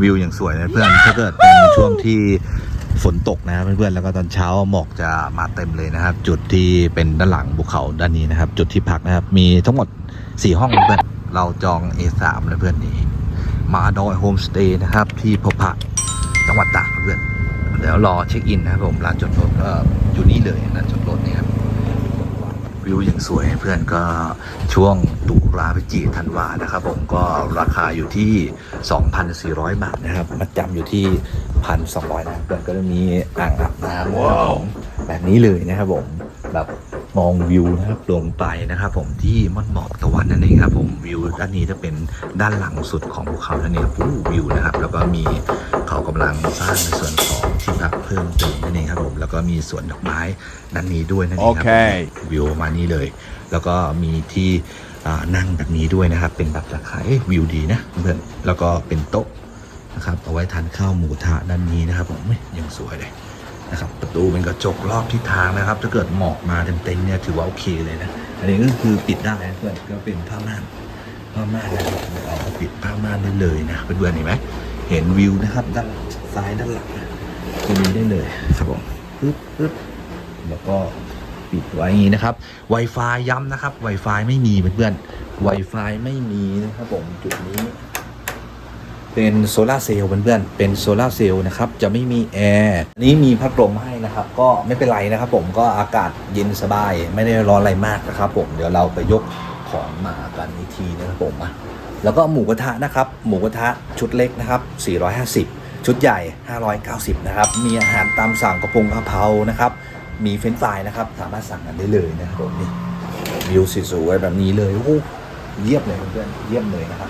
วิวอย่างสวยนะเพื่อนถ้าเกิดเป็นช่วงที่ฝนตกนะครับเพื่อนๆแล้วก็ตอนเช้าหมอกจะมาเต็มเลยนะครับ จุดที่เป็นด้านหลังภูเขาด้านนี้นะครับ จุดที่พักนะครับ มีทั้งหมด 4 ห้องนะเพื่อนเราจอง A3 นะเพื่อนนี่มาดอยโฮมสเตย์นะครับ ที่พพะจังหวัดตากเพื่อนเดี๋ยวรอเช็คอินนะครับผมลานจอดรถอยู่นี่เลยลานจอดรถนี่ วิวอย่างสวยเพื่อนก็ช่วงตุลาพฤศจิกธันวานะครับผมก็ราคาอยู่ที่ 2,400 บาทนะครับมาจำอยู่ที่ 1,200นะเพื่อนก็จะมีอ่างอาบน้ำนะครับผมแบบนี้เลยนะครับผมแบบมองวิวนะครับลงไปนะครับ ผมที่ม่อนหมอกตะวันนั่นเองครับผมวิวด้านนี้จะเป็นด้านหลังสุดของภูเขานั่นเองครับอู้วิวนะครับ แล้วก็มีเขากำลังสร้างในส่วนของ ที่พักเพิ่มเติมนั่นเองครับผม แล้วก็มีสวนดอกไม้ด้านนี้ด้วยนั่นเองครับผมโอเควิวประมาณนี้เลย แล้วก็มีที่อ่านั่งแบบนี้ด้วยนะครับ เป็นแบบราคาเอ๊ะวิวดีนะเพื่อนแล้วก็เป็นโต๊ะนะครับเอาไว้ทานข้าวหมูกระทะด้านนี้นะครับ ผมเฮ้ยยังสวยเลยนะครับประตูเป็นกระจกรอบทิศทางนะครับ ถ้าเกิดหมอกมาเต็มๆเนี่ยถือว่าโอเคเลยนะอันนี้ก็คือปิดได้นะเพื่อนก็เป็นผ้าม่านผ้าม่านนะครับเอาปิดผ้าม่านได้เลยนะเพื่อนๆเห็นไหมเห็นวิวนะครับด้านซ้ายด้านหลังนะ ตรงนี้ได้เลยครับผมปึ๊บปึ๊บแล้วก็ปิดไว้อย่างนี้นะครับ Wi-Fi ย้ำนะครับ Wi-Fi ไม่มีเพื่อนๆ Wi-Fi ไม่มีนะครับผมจุดนี้ เป็นโซลาเซลล์เพื่อนๆเป็นโซลาเซลล์นะครับ จะไม่มีแอร์นี้มีพัดลมให้นะครับ ก็ไม่เป็นไรนะครับ ผมก็อากาศเย็นสบายไม่ได้ร้อนอะไรมากนะครับ ผมเดี๋ยวเราไปยกของมากันอีกทีนะครับผมแล้วก็หมูกระทะนะครับ หมูกระทะชุดเล็กนะครับ 450 ชุดใหญ่ 590 นะครับ มีอาหารตามสั่งกระพงกะเพรานะครับ มีเฟรนฟรายนะครับ สามารถสั่งกันได้เลยนะครับผมนี่วิวสวยๆแบบนี้เลยโอ้โหเยี่ยมเลยเพื่อนเยี่ยมเลยนะครับ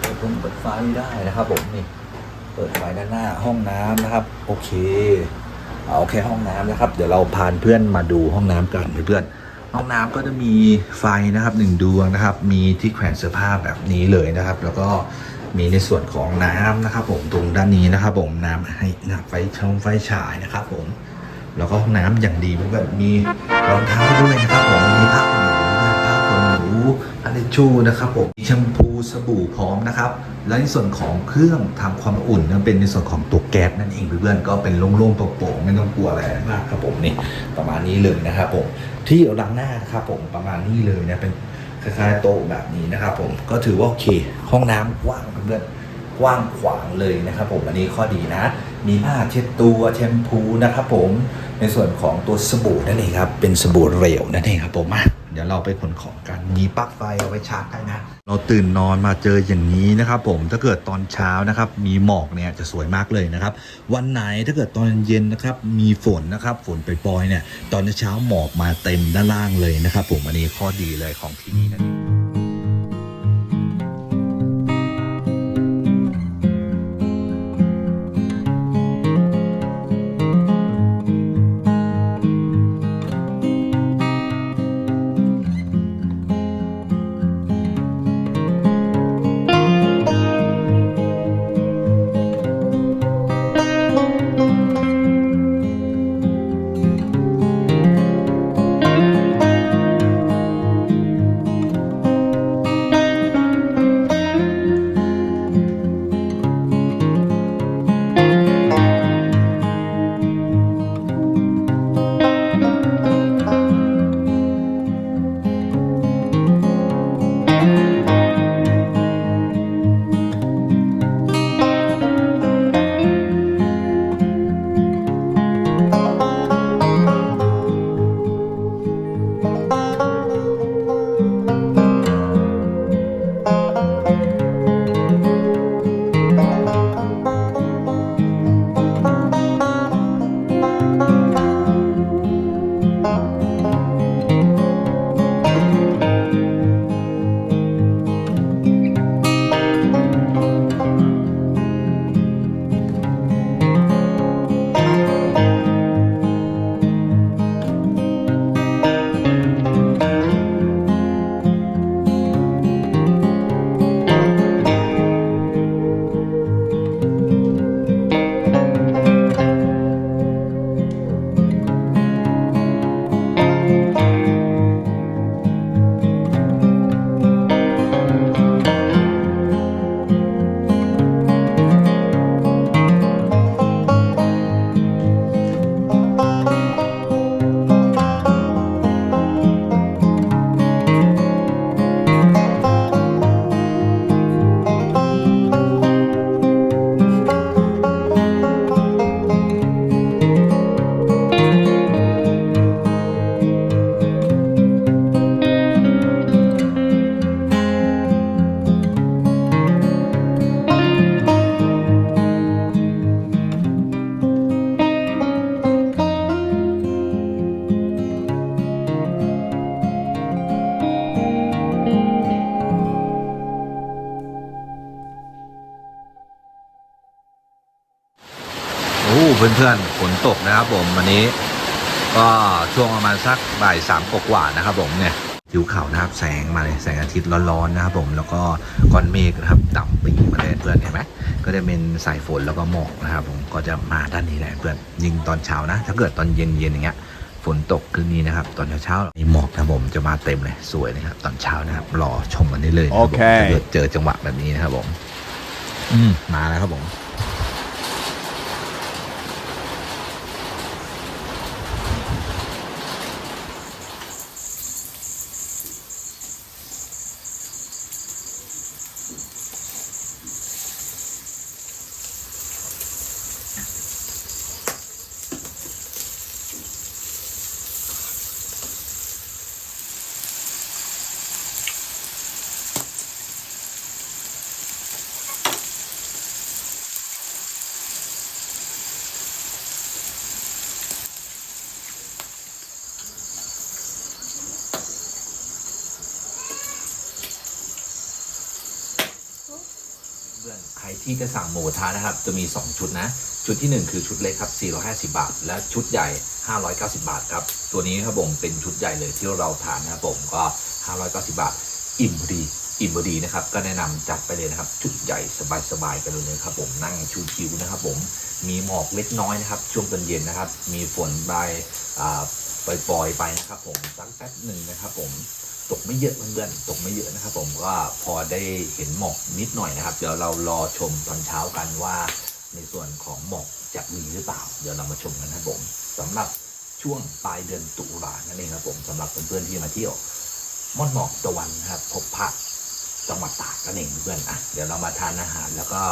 เปิดเปิดไฟได้นะครับผมนี่เปิดไฟด้านหน้าห้องน้ำนะครับ โอเคเอาโอเคห้องน้ำนะครับ เดี๋ยวเราพาเพื่อนมาดูห้องน้ำกันเพื่อนห้องน้ำก็จะมีไฟนะครับหนึ่งดวงนะครับ มีที่แขวนเสื้อผ้าแบบนี้เลยนะครับ แล้วก็ มีในส่วนของน้ำนะครับ ผมตรงด้านนี้นะครับ ผมน้ำให้นะไฟช่องไฟฉายนะครับ ผม แล้วก็ห้องน้ำอย่างดีเพื่อนมีรองเท้าด้วยนะครับ ผมมีผ้าขนหนูด้วยผ้าขนหนูอันนี้ชูนะครับผมมีแชมพูสบู่พร้อมนะครับ และในส่วนของเครื่องทำความอุ่นนั้นเป็นในส่วนของตัวแก๊สนั่นเองเพื่อนๆก็เป็นโล่งๆโปร่งๆไม่ต้องกลัวอะไรมากครับผมนี่ประมาณนี้เลยนะครับผมที่ล้างหน้านะครับผมประมาณนี้เลยนะเป็น คล้ายๆโต๊ะแบบนี้นะครับผมก็ถือว่าโอเค ห้องน้ำกว้างเพื่อนกว้างขวางเลยนะครับผมอันนี้ข้อดีนะ มีผ้าเช็ดตัวแชมพูนะครับผมในส่วนของตัวสบู่นั่นเองครับเป็นสบู่เหลวนั่นเองครับผมมา ดี๋ยวเราไปขนของกันมีปลั๊กไฟเอาไว้ชาร์จได้นะ เราตื่นนอนมาเจออย่างนี้นะครับผมถ้าเกิดตอนเช้านะครับมีหมอกเนี่ยจะสวยมากเลยนะครับ วันไหนถ้าเกิดตอนเย็นนะครับมีฝนนะครับฝนไปปล่อยๆเนี่ยตอนเช้าหมอกมาเต็มด้านล่างเลยนะครับผมอันนี้ข้อดีเลยของที่นี่นะ เพื่อนๆฝนตกนะครับผมวันนี้ ก็ช่วงประมาณสักบ่ายสามกว่าๆนะครับผมเนี่ยผิวเขานะครับแสงมาเลยแสงอาทิตย์ร้อนๆนะครับผมแล้วก็ก้อนเมฆนะครับดำปิ้งมาเลยเพื่อนเห็นไหมก็จะเป็นสายฝนแล้วก็หมอกนะครับผมก็จะมาด้านนี้แหละเพื่อนยิงตอนเช้านะ ถ้าเกิดตอนเย็นๆอย่างเงี้ยฝนตกคืนนี้นะครับ ตอนเช้าๆมีหมอกนะครับผมจะมาเต็มเลยสวยนะครับ ตอนเช้านะครับรอชมกันได้เลยนะครับผมโอเคถ้าเกิดเจอจังหวะแบบนี้นะครับผม อืมมาแล้วครับผม รที่จะสั่งหมูทะนะครับ จะมี 2 ชุดนะ ชุดทีหนึ่1 คือชุดเล็กครับ 450 บาท และชุดใหญ่ 590 บาทครับ ตัวนี้ครับผมเป็นชุดใหญ่เลยที่เราทานนะครับผมก็ 590 บาท อิ่มพอดีอิ่มพอดีนะครับ ก็แนะนำจัดไปเลยนะครับ ชุดใหญ่สบายๆกันเลยครับผมนั่งชิวๆนะครับผมมีหมอกเล็กน้อยนะครับ ช่วงตอนเย็นนะครับ มีฝนบายอ่าปล่อยๆไปนะครับผมสักแป๊บหนึ่งนะครับผม ตกไม่เยอะเพื่อนๆตกไม่เยอะนะครับ ผมก็พอได้เห็นหมอกนิดหน่อยนะครับ เดี๋ยวเรารอชมตอนเช้ากันว่า ในส่วนของหมอกจะมีหรือเปล่า เดี๋ยวเรามาชมกันนะครับผมสำหรับช่วงปลายเดือนตุลานั่นเองครับผมสำหรับเพื่อนๆที่มาเที่ยวม่อนหมอกตะวันนะครับพบพระจังหวัดตากนั่นเองเพื่อนอะเดี๋ยวเรามาทานอาหารแล้วก็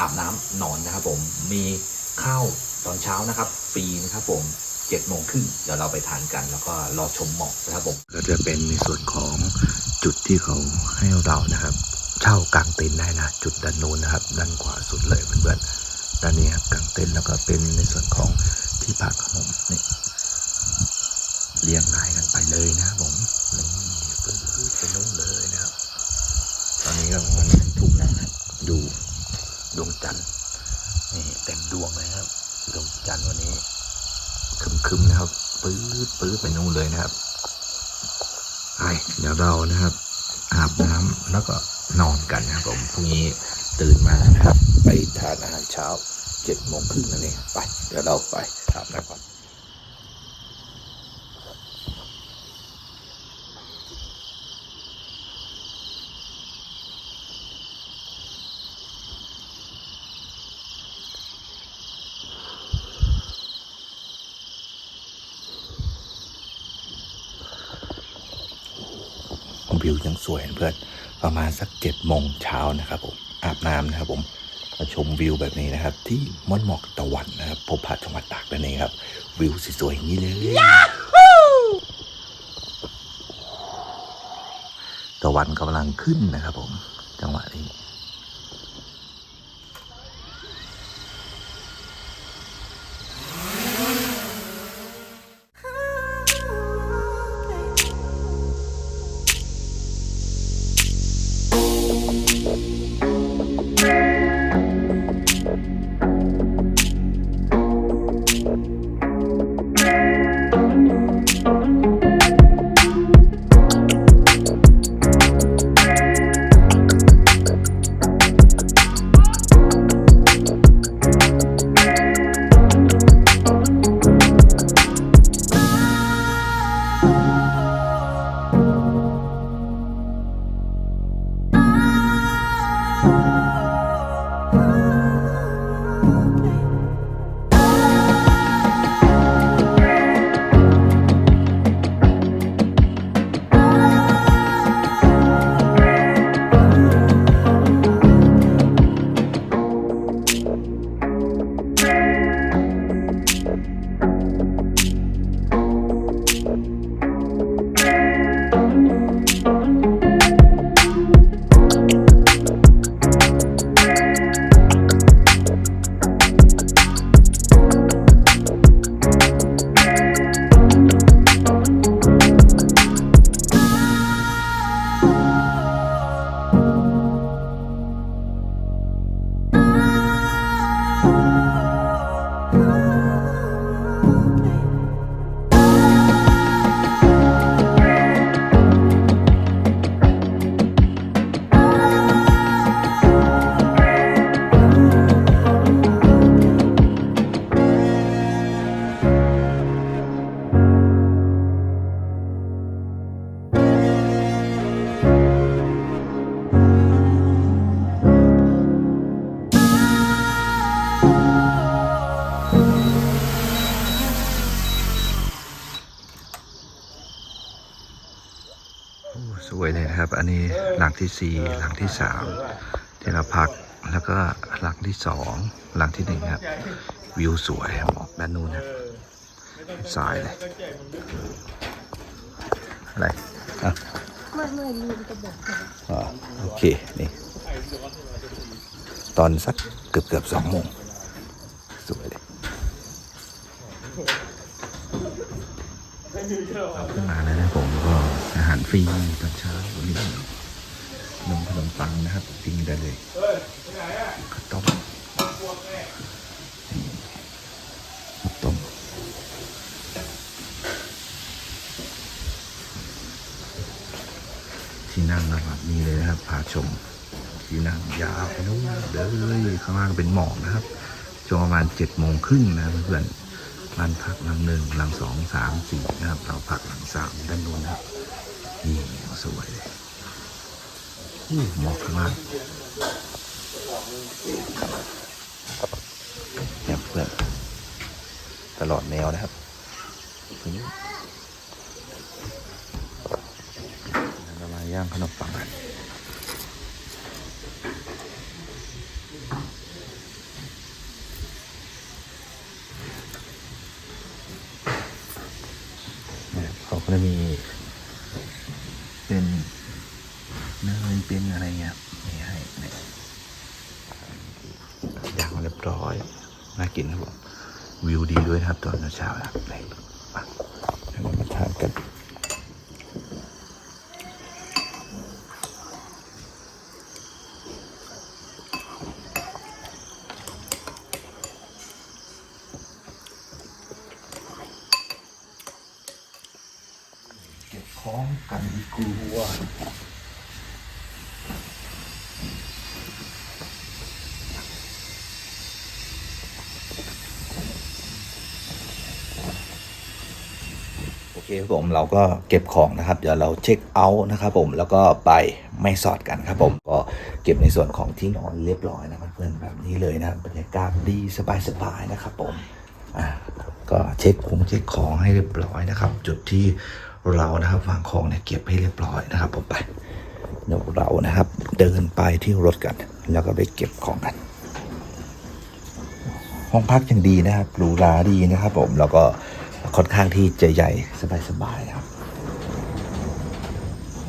อาบน้ำนอนนะครับผมมีข้าวตอนเช้านะครับฟรีนะครับผม เจ็ดโมงครึ่งเดี๋ยวเราไปทานกัน แล้วก็รอชมหมอกนะครับผมก็จะเป็นในส่วนของจุดที่เขาให้เรานะครับ เช่ากางเต็นท์ได้นะจุดด้านโน้นนะครับ ด้านขวาสุดเลยเพื่อนๆด้านนี้ครับกางเต็นท์แล้วก็เป็นในส่วนของที่พักของผมนี่เรียงรายกันไปเลยนะครับผมนี่ปื้ดไปโน้นเลยนะครับ ตอนนี้ก็มันทุ่มนะครับดูดวงจันทร์นี่เต็มดวงเลยครับดวงจันทร์วันนี้ครึมๆนะครับ ปื้ดปื้ดไปนู่นเลยนะครับไปเดี๋ยวเรานะครับอาบน้ำแล้วก็นอนกันนะครับผมพรุ่งนี้ตื่นมานะครับ ไปทานอาหารเช้าเจ็ดโมงครึ่งนั่นเองไปเดี๋ยวเราไปอาบน้ำก่อน วิวยังสวยนเพื่อนประมาณสักเจ็ดโมงเช้านะครับผมอาบน้ำนะครับผมมาชมวิวแบบนี้นะครับ ที่ม่อนหมอกตะวันนะครับพบพาจังหวัดตากนั่นเองครับ วิวสวยๆอย่างนี้เลยตะวันกำลังขึ้นนะครับผมจังหวะนี้ นะครับ อันนี้หลังที่สี่หลังที่สามที่เราพักแล้วก็หลังที่สองหลังที่หนึ่งครับวิวสวยครับออกด้านนู้นนะสายเลยอะไรอะไม่ไม่ลืมจะบอกค่ะอ่าโอเค นี่ ตอนสักเกือบเกือบสองโมงสวยเลยขึ้นมาแล้วนะผมก็อาหารฟรีตอนเช้าวันนี้นมขนมปังนะครับกินได้เลยข้าวต้มข้าวต้มที่นั่งนะครับนี่เลยนะครับพาชมที่นั่งยาวไปนู้นเลยข้างล่างเป็นหมอกนะครับช่วงประมาณเจ็ดโมงครึ่งนะเพื่อนๆบ้านพักหลังหนึ่งหลังสองสามสี่นะครับเราพักหลังสามด้านนู้นนะครับ นี่สวยเลยอู้หมอกข้างล่างเนี่ยเพื่อนตลอดแนวนะครับนี้เรามาย่างขนมปังกันเนี่ยเขาก็จะมี เป็นเนยเป็นอะไรเงี้ยนี่ให้เนี่ยย่างมาเรียบร้อย น่า กินครับผมวิวดีด้วยครับตอนเช้าครับไปมามาทานกันเก็บของกันดีกว่าโอเคครับผมเราก็เก็บของนะครับ เดี๋ยวเราเช็คเอาท์นะครับผมแล้วก็ไปไม่สอดกันครับผมก็เก็บในส่วนของที่นอนเรียบร้อยนะครับเพื่อนแบบนี้เลยนะบบรรยากาศดีสบายๆนะครับผมอ่าก็เช็คของเช็คของให้เรียบร้อยนะครับ จุดที่เรานะครับวางของเนี่ยเก็บให้เรียบร้อยนะครับ ผมไปเดี๋ยวเรานะครับ เดินไปที่รถกัน แล้วก็ไปเก็บของกัน ห้องพักยังดีนะครับหรูหราดีนะครับ ผมแล้วก็ ค่อนข้างที่จะใหญ่สบายๆครับ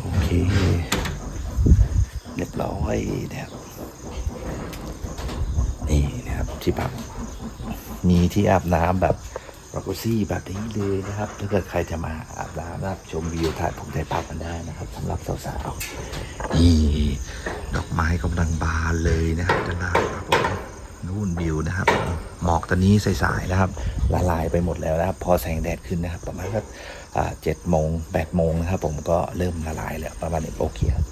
โอเค เรียบร้อยนะครับ นี่นะครับที่พักมีที่อาบน้ำแบบรักซี่แบบนี้เลยนะครับ ถ้าเกิดใครจะมาอาบน้ำนะครับชมวิวถ่ายผมถ่ายภาพกันได้นะครับสำหรับสาวๆนี่ดอกไม้กำลังบานเลยนะครับด้านล่างครับผม นู่นวิวนะครับ หมอกตอนนี้สายๆนะครับ ละลายไปหมดแล้วนะครับ พอแสงแดดขึ้นนะครับ ประมาณสักเจ็ดโมงแปดโมงนะครับ ผมก็เริ่มละลายแล้วประมาณนี้โอเคครับ